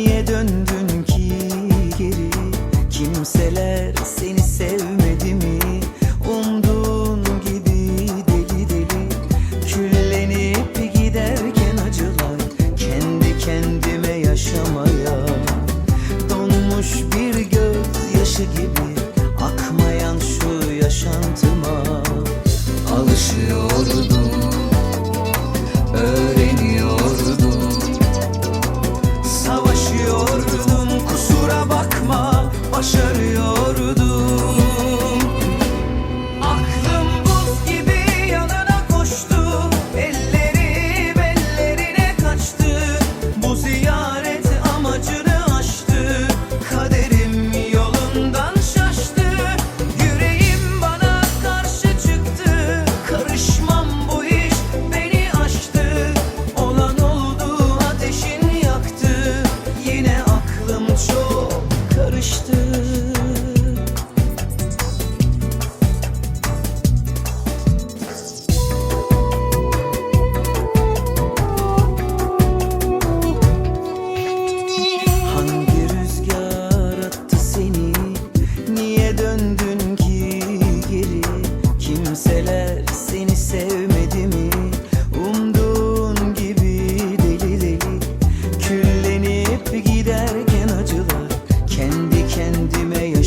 niye döndün ki geri? Kimseler seni sevmedi mi? Umduğun gibi deli deli Küllenip giderken acılar Kendi kendime yaşamaya. Donmuş bir göz yaşı gibi Akmayan şu yaşantıma. Alışıyordum Öyle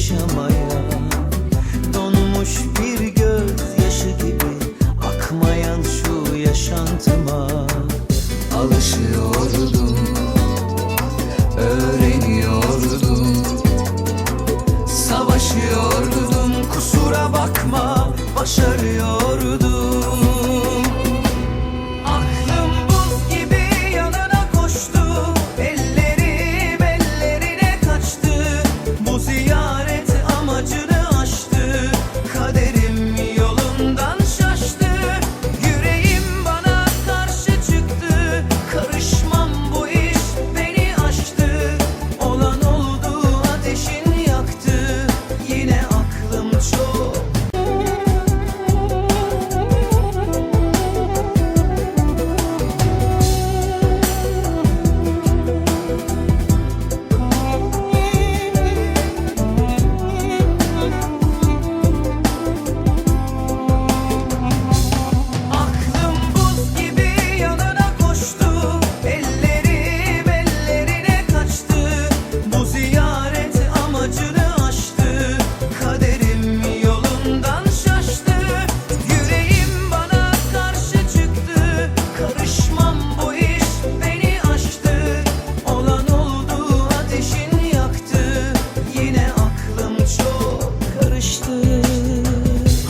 yaşamaya. Donmuş bir göz yaşı gibi akmayan şu yaşantıma. Alışıyor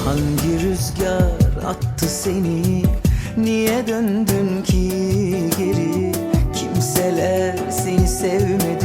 Hangi rüzgar attı seni? Niye döndün ki geri? Kimseler seni sevmedi.